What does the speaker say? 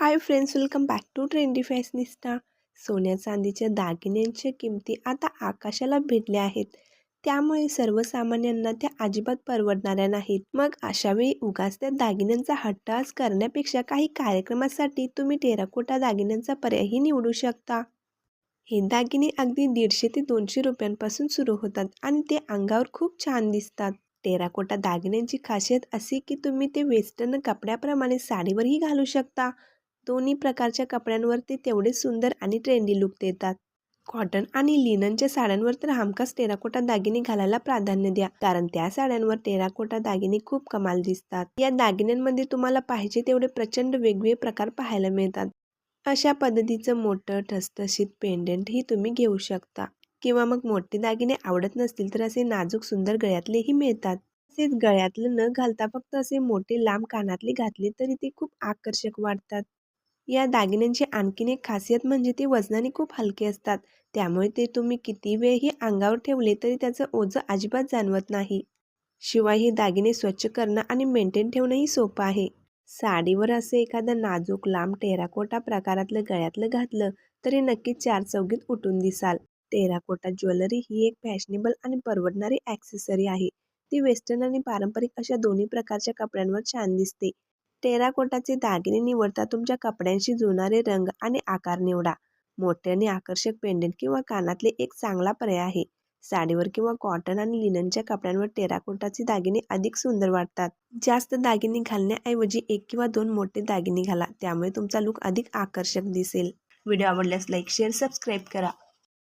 Hi friends welcome back to trendy fashionista सोन्या चांदीच्या दागिन्यांच्या किमती आता आकाशाला भिडल्या आहेत. त्यामुळे सर्वसामान्यांना त्या अजिबात परवडणाऱ्या नाहीत. मग अशावेळी उगाच त्या दागिन्यांचा हट्टास करण्यापेक्षा काही कार्यक्रमासाठी तुम्ही टेराकोटा दागिन्यांचा पर्यायही निवडू शकता. हे दागिने अगदी दीडशे ते दोनशे रुपयांपासून सुरू होतात आणि ते अंगावर खूप छान दिसतात. टेराकोटा दागिन्यांची खासियत अशी की तुम्ही ते वेस्टर्न कपड्याप्रमाणे साडीवरही घालू शकता. दोन्ही प्रकारच्या कपड्यांवर ते तेवढे सुंदर आणि ट्रेंडी लुक देतात. कॉटन आणि लिननच्या साड्यांवर तर हमखास टेराकोटा दागिने घालायला प्राधान्य द्या कारण त्या साड्यांवर टेराकोटा दागिने खूप कमाल दिसतात. या दागिन्यांमध्ये तुम्हाला पाहिजे तेवढे प्रचंड वेगवेगळे प्रकार पाहायला मिळतात. अशा पद्धतीचं मोठं ठसठशीत पेंडेंटही तुम्ही घेऊ शकता. किंवा मग मोठे दागिने आवडत नसतील तर असे नाजूक सुंदर गळ्यातलेही मिळतात. तसेच गळ्यातलं न घालता फक्त असे मोठे लांब कानातले घातले तरी ते खूप आकर्षक वाटतात. या दागिन्यांची आणखीन एक खासियत म्हणजे ते वजनाने खूप हलके असतात. त्यामुळे ते तुम्ही किती वेळही अंगावर ठेवले तरी त्याचं ओझं अजिबात जाणवत नाही. शिवाय हे दागिने स्वच्छ करणं आणि मेंटेन ठेवणंही सोपं आहे. साडीवर असं एखादं नाजूक लांब टेराकोटा प्रकारातलं गळ्यातलं घातलं तरी नक्कीच चार चौघीत उठून दिसाल. टेराकोटा ज्वेलरी ही एक फॅशनेबल आणि परवडणारी ॲक्सेसरी आहे. ती वेस्टर्न आणि पारंपरिक अशा दोन्ही प्रकारच्या कपड्यांवर छान दिसते. टेराकोटाचे दागिने निवडता तुमच्या कपड्यांशी जुळणारे रंग आणि आकार निवडा. मोठ्याने आकर्षक पेंडेंट किंवा कानातले एक चांगला पर्याय आहे. साडीवर किंवा कॉटन आणि लिननच्या कपड्यांवर टेराकोटाचे दागिने अधिक सुंदर वाटतात. जास्त दागिने घालण्याऐवजी एक किंवा दोन मोठे दागिने घाला त्यामुळे तुमचा लुक अधिक आकर्षक दिसेल. व्हिडिओ आवडल्यास लाईक शेअर सबस्क्राईब करा.